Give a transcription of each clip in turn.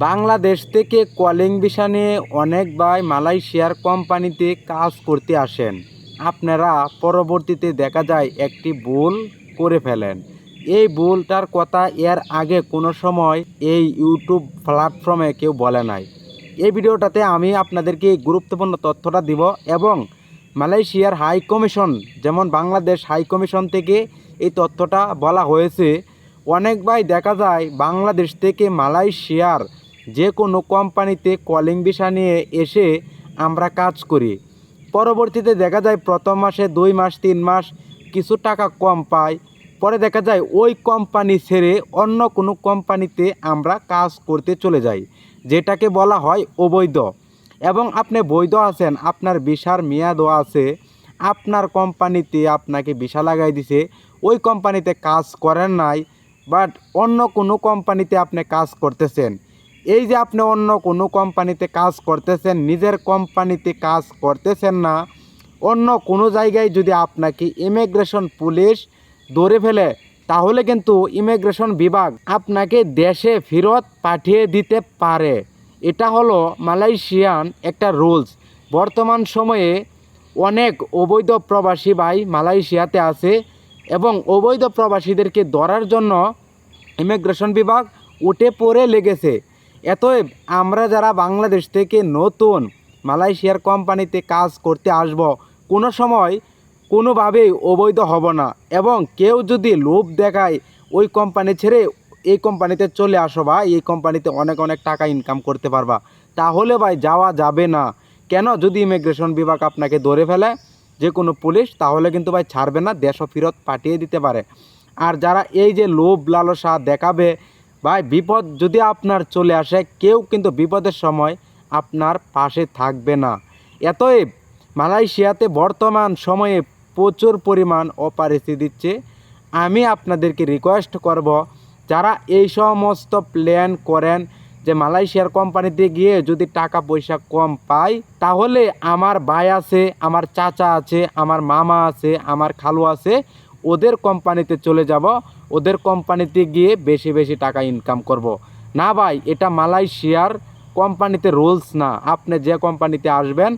বাংলাদেশ থেকে calling visa নিয়ে অনেক ভাই মালয়েশিয়ার কোম্পানিতে কাজ করতে আসেন। আপনারা পরবর্তীতে দেখা যায় একটি ভুল করে ফেলেন। এই ভুলটার কথা এর আগে কোনো সময় এই ইউটিউব প্ল্যাটফর্মে কেউ বলে নাই। এই ভিডিওটাতে আমি আপনাদেরকে গুরুত্বপূর্ণ তথ্যটা দিব এবং মালয়েশিয়ার হাই কমিশন, যেমন বাংলাদেশ হাই কমিশন থেকে এই তথ্যটা বলা হয়েছে। অনেক ভাই দেখা যায় বাংলাদেশ থেকে মালয়েশিয়ার যে কোনো কোম্পানিতে কলিং ভিসা নিয়ে এসে আমরা কাজ করি। পরবর্তীতে দেখা যায় প্রথম মাসে দুই মাস, তিন মাস কিছু টাকা কম পাই। পরে দেখা যায় ওই কোম্পানি ছেড়ে অন্য কোনো কোম্পানিতে আমরা কাজ করতে চলে যাই, যেটাকে বলা হয় অবৈধ। এবং আপনি বৈধ আছেন, আপনার ভিসার মেয়াদও আছে, আপনার কোম্পানিতে আপনাকে ভিসা লাগাই দিছে, ওই কোম্পানিতে কাজ করেন নাই, বাট অন্য কোনো কোম্পানিতে আপনি কাজ করতেছেন। এই যে আপনি অন্য কোনো কোম্পানিতে কাজ করতেছেন, নিজের কোম্পানিতে কাজ করতেছেন না, অন্য কোনো জায়গায় যদি আপনাকে ইমিগ্রেশন পুলিশ ধরে ফেলে, তাহলে কিন্তু ইমিগ্রেশন বিভাগ আপনাকে দেশে ফেরত পাঠিয়ে দিতে পারে। এটা হলো মালয়েশিয়ান একটা রুলস বর্তমান সময়ে অনেক অবৈধ প্রবাসী ভাই মালয়েশিয়াতে আছে এবং অবৈধ প্রবাসীদেরকে ধরার জন্য ইমিগ্রেশন বিভাগ উঠে পড়ে লেগেছে। এতএব আমরা যারা বাংলাদেশ থেকে নতুন মালয়েশিয়ার কোম্পানিতে কাজ করতে আসব, কোনো সময় কোনোভাবেই অবৈধ হব না এবং কেউ যদি লোভ দেখায়, ওই কোম্পানি ছেড়ে এই কোম্পানিতে চলে আসো বা এই কোম্পানিতে অনেক অনেক টাকা ইনকাম করতে পারবা। তাহলে ভাই যাওয়া যাবে না। কেন? যদি ইমিগ্রেশন বিভাগ আপনাকে ধরে ফেলে, যে কোনো পুলিশ, তাহলে কিন্তু ভাই ছাড়বে না দেশ ফেরত পাঠিয়ে দিতে পারে। আর যারা এই যে লোভ লালসা দেখাবে ভাই, বিপদ যদি আপনার চলে আসে, কেউ কিন্তু বিপদের সময় আপনার পাশে থাকবে না। এতএব মালয়েশিয়াতে বর্তমান সময়ে প্রচুর পরিমাণ অপারেসি দিচ্ছে। আমি আপনাদেরকে রিকোয়েস্ট করব, যারা এই সমস্ত প্ল্যান করেন যে মালয়েশিয়ার কোম্পানিতে গিয়ে যদি টাকা পয়সা কম পাই তাহলে আমার ভাই আছে, আমার চাচা আছে, আমার মামা আছে, আমার খালু আছে ওদের কোম্পানিতে চলে যাব, ওদের কোম্পানিতে গিয়ে বেশি বেশি টাকা ইনকাম করব। না ভাই, এটা মালয়েশিয়ার কোম্পানিতে রুলস না। আপনি যে কোম্পানিতে আসবেন,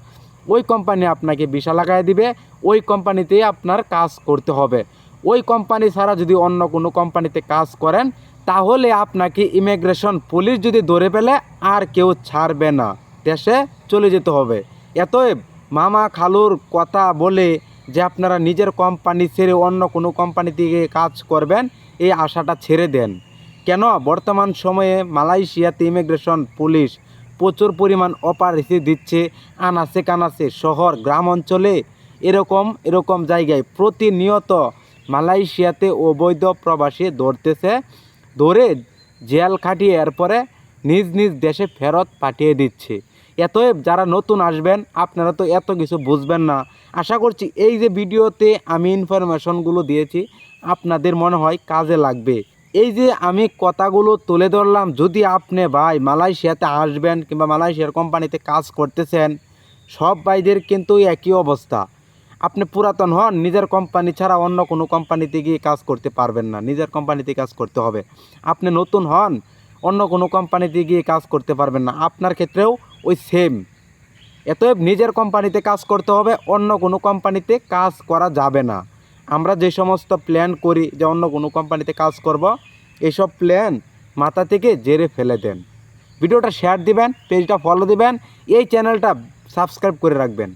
ওই কোম্পানি আপনাকে ভিসা লাগাই দিবে, ওই কোম্পানিতেই আপনার কাজ করতে হবে। ওই কোম্পানি ছাড়া যদি অন্য কোনো কোম্পানিতে কাজ করেন, তাহলে আপনাকে ইমিগ্রেশন পুলিশ যদি ধরে ফেলে, আর কেউ ছাড়বে না। দেশে চলে যেতে হবে। এতএব মামা খালুর কথা বলে যে আপনারা নিজের কোম্পানি ছেড়ে অন্য কোনো কোম্পানি থেকে কাজ করবেন, এই আশাটা ছেড়ে দেন। কেন? বর্তমান সময়ে মালয়েশিয়াতে ইমিগ্রেশন পুলিশ প্রচুর পরিমাণ অপারেসি দিচ্ছে। আনাচে কানাচে শহর, গ্রাম অঞ্চলে এরকম এরকম জায়গায় প্রতিনিয়ত মালয়েশিয়াতে অবৈধ প্রবাসী ধরতেছে। ধরে জেল খাটিয়ে এরপরে নিজ নিজ দেশে ফেরত পাঠিয়ে দিচ্ছে। এতএব যারা নতুন আসবেন, আপনারা তো এত কিছু বুঝবেন না। আশা করছি এই যে ভিডিওতে আমি ইনফরমেশনগুলো দিয়েছি, আপনাদের মনে হয় কাজে লাগবে। এই যে আমি কথাগুলো তুলে ধরলাম, যদি আপনি ভাই মালয়েশিয়াতে আসবেন কিংবা মালয়েশিয়ার কোম্পানিতে কাজ করতেছেন, সব ভাইদের কিন্তু একই অবস্থা। আপনি পুরাতন হন, নিজের কোম্পানি ছাড়া অন্য কোনো কোম্পানিতে গিয়ে কাজ করতে পারবেন না। নিজের কোম্পানিতে কাজ করতে হবে। আপনি নতুন হন, অন্য কোনো কোম্পানিতে গিয়ে কাজ করতে পারবেন না। আপনার ক্ষেত্রেও ওই সেম এতএব নিজের কোম্পানিতে কাজ করতে হবে, অন্য কোনো কোম্পানিতে কাজ করা যাবে না। আমরা যে সমস্ত প্ল্যান করি যে অন্য কোনো কোম্পানিতে কাজ করব এইসব প্ল্যান মাথা থেকে জেরে ফেলে দেন। ভিডিওটা শেয়ার দিবেন পেজটা ফলো দিবেন, এই চ্যানেলটা সাবস্ক্রাইব করে রাখবেন।